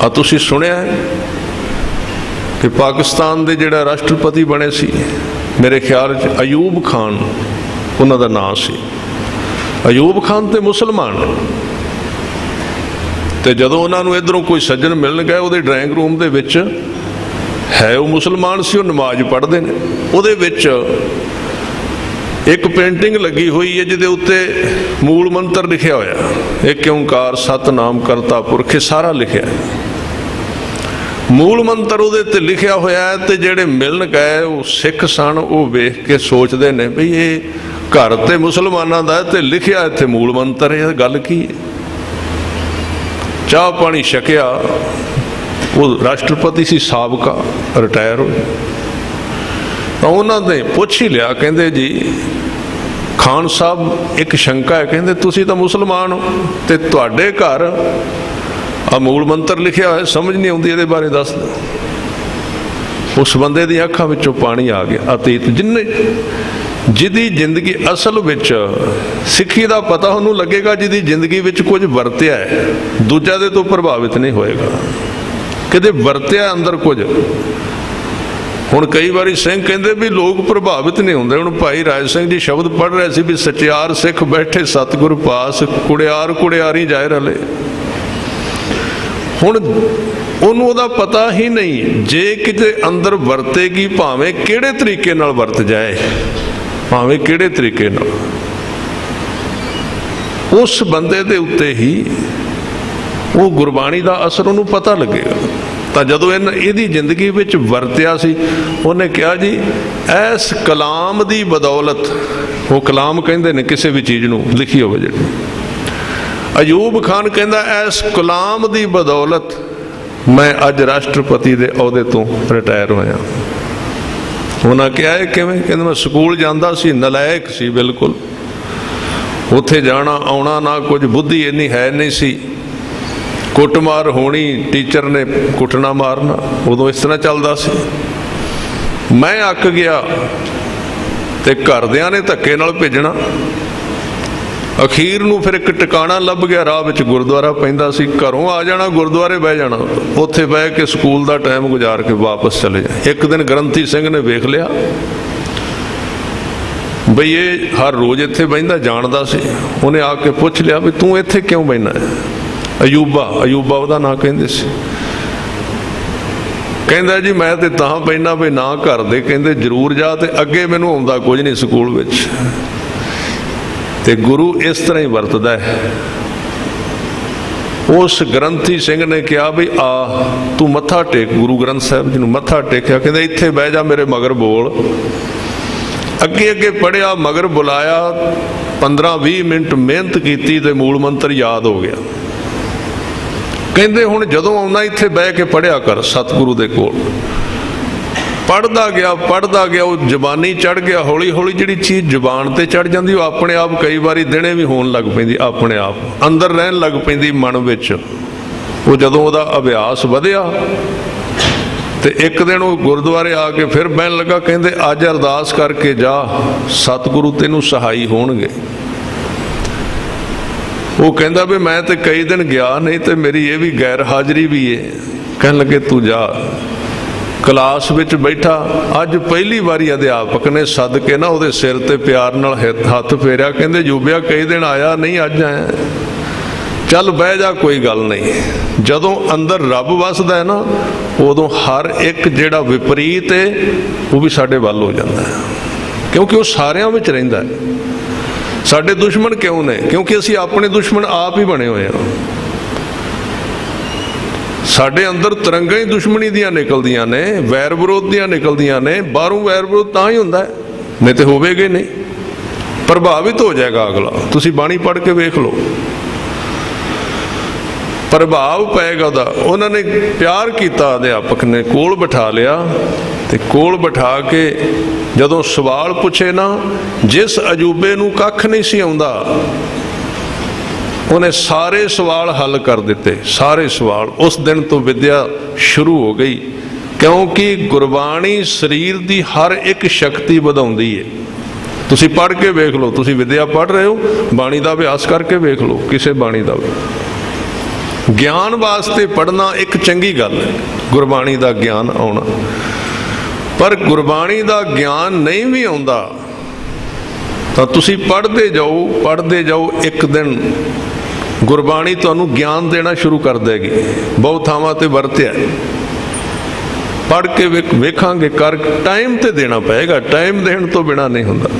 ਆ ਤੁਸੀਂ ਸੁਣਿਆ ਹੈ ਕਿ ਪਾਕਿਸਤਾਨ ਦੇ ਜਿਹੜਾ ਰਾਸ਼ਟਰਪਤੀ ਬਣੇ ਸੀ, ਮੇਰੇ ਖਿਆਲ 'ਚ ਅਯੂਬ ਖਾਨ, ਉਹਨਾਂ ਦਾ ਨਾਮ ਸੀ। ਅਯੂਬ ਖਾਨ ਤੇ ਮੁਸਲਮਾਨ। ਤੇ ਜਦੋਂ ਉਹਨਾਂ ਨੂੰ ਇਧਰੋਂ ਕੋਈ ਸੱਜਣ ਮਿਲਣ ਗਏ, ਉਹਦੇ ਡਰਾਇੰਗ ਰੂਮ ਦੇ ਵਿੱਚ ਹੈ ਉਹ ਮੁਸਲਮਾਨ ਸੀ, ਉਹ ਨਮਾਜ਼ ਪੜ੍ਹਦੇ ਨੇ। ਉਹਦੇ ਵਿੱਚ ਇੱਕ ਪੇਂਟਿੰਗ ਲੱਗੀ ਹੋਈ ਹੈ, ਜਿਹਦੇ ਉੱਤੇ ਮੂਲ ਮੰਤਰ ਲਿਖਿਆ ਹੋਇਆ। ਇੱਕ ਓੰਕਾਰ ਸਤਨਾਮ ਕਰਤਾ ਪੁਰਖ, ਇਹ ਸਾਰਾ ਲਿਖਿਆ ਮੂਲ ਮੰਤਰ ਉਹਦੇ ਤੇ ਲਿਖਿਆ ਹੋਇਆ ਹੈ ਤੇ ਜਿਹੜੇ ਮਿਲਣ ਗਏ ਉਹ ਸਿੱਖ ਸਨ, ਉਹ ਵੇਖ ਕੇ ਸੋਚਦੇ ਨੇ ਵੀ ਇਹ ਘਰ ਤੇ ਮੁਸਲਮਾਨਾਂ ਦਾ ਹੈ ਤੇ ਲਿਖਿਆ ਇੱਥੇ ਮੂਲ ਮੰਤਰ ਇਹ ਗੱਲ ਕੀ ਹੈ? ਚਾਹ ਪਾਣੀ ਛਕਿਆ, ਉਹ ਰਾਸ਼ਟਰਪਤੀ ਸੀ ਸਾਬਕਾ, ਰਿਟਾਇਰ ਹੋਏ। ਤਾਂ ਉਹਨਾਂ ਨੇ ਪੁੱਛ ਹੀ ਲਿਆ, ਕਹਿੰਦੇ ਜੀ, ਖਾਨ ਸਾਹਿਬ ਇੱਕ ਸ਼ੰਕਾ ਹੈ, ਕਹਿੰਦੇ ਤੁਸੀਂ ਤਾਂ ਮੁਸਲਮਾਨ ਹੋ ਤੇ ਤੁਹਾਡੇ ਘਰ ਆ ਮੂਲ ਮੰਤਰ ਲਿਖਿਆ ਹੋਇਆ, ਸਮਝ ਨਹੀਂ ਆਉਂਦੀ ਇਹਦੇ ਬਾਰੇ, ਦੱਸ ਉਸ ਬੰਦੇ ਦੀਆਂ ਅੱਖਾਂ ਵਿੱਚੋਂ ਪਾਣੀ ਆ ਗਿਆ, ਅਤੀਤ ਜਿੰਨੇ, ਜਿਹਦੀ ਜ਼ਿੰਦਗੀ ਅਸਲ ਵਿੱਚ ਸਿੱਖੀ ਦਾ ਪਤਾ ਉਹਨੂੰ ਲੱਗੇਗਾ, ਜਿਹਦੀ ਜ਼ਿੰਦਗੀ ਵਿੱਚ ਕੁਝ ਵਰਤਿਆ ਹੈ, ਦੂਜਾ ਦੇ ਤੋਂ ਪ੍ਰਭਾਵਿਤ ਨਹੀਂ ਹੋਏਗਾ। ਕਿਤੇ ਵਰਤਿਆ ਅੰਦਰ ਕੁਝ। ਹੁਣ ਕਈ ਵਾਰੀ ਸਿੰਘ ਕਹਿੰਦੇ ਵੀ ਲੋਕ ਪ੍ਰਭਾਵਿਤ ਨਹੀਂ ਹੁੰਦੇ। ਹੁਣ ਭਾਈ ਰਾਜ ਸਿੰਘ ਜੀ ਸ਼ਬਦ ਪੜ੍ਹ ਰਹੇ ਸੀ ਵੀ ਸਚਿਆਰ ਸਿੱਖ ਬੈਠੇ, ਸਤਿਗੁਰ ਪਾਸ, ਕੁੜਿਆਰ ਕੁੜਿਆਰੀ ਜਾਇ ਰਲੇ ਹੁਣ ਉਹਨੂੰ ਉਹਦਾ ਪਤਾ ਹੀ ਨਹੀਂ ਜੇ ਕਿਤੇ ਅੰਦਰ ਵਰਤੇਗੀ ਭਾਵੇਂ ਕਿਹੜੇ ਤਰੀਕੇ ਨਾਲ ਵਰਤ ਜਾਏ, ਭਾਵੇਂ ਕਿਹੜੇ ਤਰੀਕੇ ਨਾਲ। ਉਸ ਬੰਦੇ ਦੇ ਉੱਤੇ ਹੀ ਉਹ ਗੁਰਬਾਣੀ ਦਾ ਅਸਰ ਉਹਨੂੰ ਪਤਾ ਲੱਗੇਗਾ। ਤਾਂ ਜਦੋਂ ਇਹਨ, ਇਹਦੀ ਜ਼ਿੰਦਗੀ ਵਿੱਚ ਵਰਤਿਆ ਸੀ, ਉਹਨੇ ਕਿਹਾ ਜੀ ਇਸ ਕਲਾਮ ਦੀ ਬਦੌਲਤ, ਉਹ ਕਲਾਮ ਕਹਿੰਦੇ ਨੇ ਕਿਸੇ ਵੀ ਚੀਜ਼ ਨੂੰ, ਲਿਖੀ ਹੋਵੇ ਜਿਹੜੀ। ਅਯੂਬ ਖਾਨ ਕਹਿੰਦਾ ਇਸ ਕਲਾਮ ਦੀ ਬਦੌਲਤ ਮੈਂ ਅੱਜ ਰਾਸ਼ਟਰਪਤੀ ਦੇ ਅਹੁਦੇ ਤੋਂ ਰਿਟਾਇਰ ਹੋਇਆ। ਉਹਨਾਂ ਕਿਹਾ, ਇਹ ਕਿਵੇਂ? ਕਹਿੰਦਾ, ਮੈਂ ਸਕੂਲ ਜਾਂਦਾ ਸੀ, ਨਲਾਇਕ ਸੀ ਬਿਲਕੁਲ। ਉੱਥੇ ਜਾਣਾ, ਆਉਣਾ ਨਾ ਕੁਝ, ਬੁੱਧੀ ਇੰਨੀ ਹੈ ਨਹੀਂ ਸੀ। ਕੁੱਟਮਾਰ ਹੋਣੀ, ਟੀਚਰ ਨੇ ਕੁੱਟਣਾ ਮਾਰਨਾ, ਉਦੋਂ ਇਸ ਤਰ੍ਹਾਂ ਚੱਲਦਾ ਸੀ। ਮੈਂ ਅੱਕ ਗਿਆ ਤੇ ਘਰਦਿਆਂ ਨੇ ਧੱਕੇ ਨਾਲ ਭੇਜਣਾ। ਅਖੀਰ ਨੂੰ ਫਿਰ ਇੱਕ ਟਿਕਾਣਾ ਲੱਭ ਗਿਆ, ਰਾਹ ਵਿੱਚ ਗੁਰਦੁਆਰਾ ਪੈਂਦਾ ਸੀ, ਘਰੋਂ ਆ ਜਾਣਾ, ਗੁਰਦੁਆਰੇ ਬਹਿ ਜਾਣਾ। ਉੱਥੇ ਬਹਿ ਕੇ ਸਕੂਲ ਦਾ ਟਾਈਮ ਗੁਜ਼ਾਰ ਕੇ ਵਾਪਸ ਚਲੇ ਜਾ ਇੱਕ ਦਿਨ ਗ੍ਰੰਥੀ ਸਿੰਘ ਨੇ ਵੇਖ ਲਿਆ, ਬਈ ਇਹ ਹਰ ਰੋਜ਼ ਇੱਥੇ ਬਹਿੰਦਾ, ਜਾਣਦਾ ਸੀ। ਉਹਨੇ ਆ ਕੇ ਪੁੱਛ ਲਿਆ ਵੀ ਤੂੰ ਇੱਥੇ ਕਿਉਂ ਬਹਿਨਾ ਹੈ? ਅਯੂਬਾ ਅਯੂਬਾ ਉਹਦਾ ਨਾਂ ਕਹਿੰਦੇ ਸੀ। ਕਹਿੰਦਾ ਜੀ, ਮੈਂ ਤੇ ਤਾਂ ਬਹਿਨਾ ਵੀ ਨਾ ਘਰ ਦੇ, ਕਹਿੰਦੇ ਜ਼ਰੂਰ ਜਾ ਤੇ ਅੱਗੇ ਮੈਨੂੰ ਆਉਂਦਾ ਕੁਝ ਨਹੀਂ ਸਕੂਲ ਵਿੱਚ। ਤੇ ਗੁਰੂ ਇਸ ਤਰ੍ਹਾਂ ਹੀ ਵਰਤਦਾ ਹੈ। ਉਸ ਗ੍ਰੰਥੀ ਸਿੰਘ ਨੇ ਕਿਹਾ ਵੀ ਆ, ਤੂੰ ਮੱਥਾ ਟੇਕ, ਗੁਰੂ ਗ੍ਰੰਥ ਸਾਹਿਬ ਜੀ ਨੂੰ ਮੱਥਾ ਟੇਕਿਆ, ਕਹਿੰਦਾ ਇੱਥੇ ਬਹਿ ਜਾ ਮੇਰੇ ਮਗਰ ਬੋਲ। ਅੱਗੇ ਅੱਗੇ ਪੜਿਆ ਮਗਰ ਬੁਲਾਇਆ 15 20 ਮਿੰਟ ਮਿਹਨਤ ਕੀਤੀ ਤੇ ਮੂਲ ਮੰਤਰ ਯਾਦ ਹੋ ਗਿਆ। ਕਹਿੰਦੇ ਹੁਣ ਜਦੋਂ ਆਉਣਾ, ਇੱਥੇ ਬਹਿ ਕੇ ਪੜਿਆ ਕਰ, ਸਤਿਗੁਰੂ ਦੇ ਕੋਲ। ਪੜਦਾ ਗਿਆ ਪੜਦਾ ਗਿਆ, ਉਹ ਜ਼ਬਾਨੀ ਚੜ ਗਿਆ ਹੌਲੀ ਹੌਲੀ ਜਿਹੜੀ ਚੀਜ਼ ਜ਼ਬਾਨ ਤੇ ਚੜ ਜਾਂਦੀ, ਉਹ ਆਪਣੇ ਆਪ ਕਈ ਵਾਰੀ ਦਿਨੇ ਵੀ ਹੋਣ ਲੱਗ ਪੈਂਦੀ, ਆਪਣੇ ਆਪ। ਅੰਦਰ ਰਹਿਣ ਲੱਗ ਪੈਂਦੀ ਮਨ ਵਿੱਚ। ਉਹ ਜਦੋਂ ਉਹਦਾ ਅਭਿਆਸ ਵਧਿਆ, ਤੇ ਇੱਕ ਦਿਨ ਉਹ ਗੁਰਦੁਆਰੇ ਆ ਕੇ ਫਿਰ ਬਹਿਣ ਲੱਗਾ, ਕਹਿੰਦੇ, ਅੱਜ ਅਰਦਾਸ ਕਰਕੇ ਜਾ, ਸਤਿਗੁਰੂ ਤੈਨੂੰ ਸਹਾਈ ਹੋਣਗੇ। ਉਹ ਕਹਿੰਦਾ ਵੀ ਮੈਂ ਤੇ ਕਈ ਦਿਨ ਗਿਆ ਨਹੀਂ ਤੇ ਮੇਰੀ ਇਹ ਵੀ ਗੈਰ ਹਾਜ਼ਰੀ ਵੀ ਏ। ਕਹਿਣ ਲੱਗੇ, ਤੂੰ ਜਾ। ਕਲਾਸ ਵਿੱਚ ਬੈਠਾ, ਅੱਜ ਪਹਿਲੀ ਵਾਰੀ ਅਧਿਆਪਕ ਨੇ ਸੱਦ ਕੇ ਨਾ ਉਹਦੇ ਸਿਰ ਤੇ ਪਿਆਰ ਨਾਲ ਹਿੱਤ- ਹੱਥ ਫੇਰਿਆ, ਕਹਿੰਦੇ ਜੂਬਿਆ ਕਈ ਦਿਨ ਆਇਆ, ਨਹੀਂ, ਅੱਜ ਆਇਆ ਚੱਲ ਬਹਿ ਜਾ, ਕੋਈ ਗੱਲ ਨਹੀਂ। ਜਦੋਂ ਅੰਦਰ ਰੱਬ ਵਸਦਾ ਹੈ ਨਾ, ਉਦੋਂ ਹਰ ਇੱਕ ਜਿਹੜਾ ਵਿਪਰੀਤ ਹੈ ਉਹ ਵੀ ਸਾਡੇ ਵੱਲ ਹੋ ਜਾਂਦਾ ਹੈ। ਕਿਉਂਕਿ ਉਹ ਸਾਰਿਆਂ ਵਿੱਚ ਰਹਿੰਦਾ ਹੈ। ਸਾਡੇ ਦੁਸ਼ਮਣ ਕਿਉਂ ਨੇ? ਕਿਉਂਕਿ ਅਸੀਂ ਆਪਣੇ ਦੁਸ਼ਮਣ ਆਪ ਹੀ ਬਣੇ ਹੋਏ ਹਾਂ। ਸਾਡੇ ਅੰਦਰ ਤਰੰਗਾਂ ਹੀ ਦੁਸ਼ਮਣੀ ਦੀਆਂ ਨਿਕਲਦੀਆਂ ਨੇ, ਵੈਰ ਵਿਰੋਧ ਦੀਆਂ ਨਿਕਲਦੀਆਂ ਨੇ, ਬਾਹਰੋਂ ਵੈਰ ਵਿਰੋਧ ਤਾਂ ਹੀ ਹੁੰਦਾ ਨਹੀਂ ਤੇ ਹੋਵੇਗੇ ਨਹੀਂ। ਪ੍ਰਭਾਵਿਤ ਹੋ ਜਾਏਗਾ ਅਗਲਾ। ਤੁਸੀਂ ਬਾਣੀ ਪੜ੍ਹ ਕੇ ਵੇਖ ਲਓ। ਪ੍ਰਭਾਵ ਪਏਗਾ ਉਹਦਾ। ਉਹਨਾਂ ਨੇ ਪਿਆਰ ਕੀਤਾ ਅਧਿਆਪਕ ਨੇ, ਕੋਲ ਬਿਠਾ ਲਿਆ ਤੇ ਕੋਲ ਬਿਠਾ ਕੇ ਜਦੋਂ ਸਵਾਲ ਪੁੱਛੇ ਨਾ, ਜਿਸ ਅਜੂਬੇ ਨੂੰ ਕੱਖ ਨਹੀਂ ਸੀ ਆਉਂਦਾ ਉਹਨੇ ਸਾਰੇ ਸਵਾਲ ਹੱਲ ਕਰ ਦਿੱਤੇ, ਸਾਰੇ ਸਵਾਲ। ਉਸ ਦਿਨ ਤੋਂ ਵਿਦਿਆ ਸ਼ੁਰੂ ਹੋ ਗਈ, ਕਿਉਂਕਿ ਗੁਰਬਾਣੀ ਸਰੀਰ ਦੀ ਹਰ ਇੱਕ ਸ਼ਕਤੀ ਵਧਾਉਂਦੀ ਹੈ ਤੁਸੀਂ ਪੜ੍ਹ ਕੇ ਵੇਖ ਲਓ, ਤੁਸੀਂ ਵਿਦਿਆ ਪੜ੍ਹ ਰਹੇ ਹੋ, ਬਾਣੀ ਦਾ ਅਭਿਆਸ ਕਰਕੇ ਵੇਖ ਲਓ, ਕਿਸੇ ਬਾਣੀ ਦਾ ਵੀ। ਗਿਆਨ ਵਾਸਤੇ ਪੜ੍ਹਨਾ ਇੱਕ ਚੰਗੀ ਗੱਲ ਹੈ ਗੁਰਬਾਣੀ ਦਾ ਗਿਆਨ ਆਉਣਾ। ਪਰ ਗੁਰਬਾਣੀ ਦਾ ਗਿਆਨ ਨਹੀਂ ਵੀ ਆਉਂਦਾ, ਤਾਂ ਤੁਸੀਂ ਪੜ੍ਹਦੇ ਜਾਓ ਪੜ੍ਹਦੇ ਜਾਓ ਇੱਕ ਦਿਨ। ਗੁਰਬਾਣੀ ਤੁਹਾਨੂੰ ਗਿਆਨ ਦੇਣਾ ਸ਼ੁਰੂ ਕਰ ਦੇਗੀ। ਬਹੁਤ ਥਾਵਾਂ ਤੇ ਵਰਤਿਆ। ਪੜ੍ਹ ਕੇ ਵੇਖ- ਵੇਖਾਂਗੇ, ਕਰ ਟਾਈਮ ਤੇ ਦੇਣਾ ਪਏਗਾ। ਟਾਈਮ ਦੇਣ ਤੋਂ ਬਿਨਾ ਨਹੀਂ ਹੁੰਦਾ।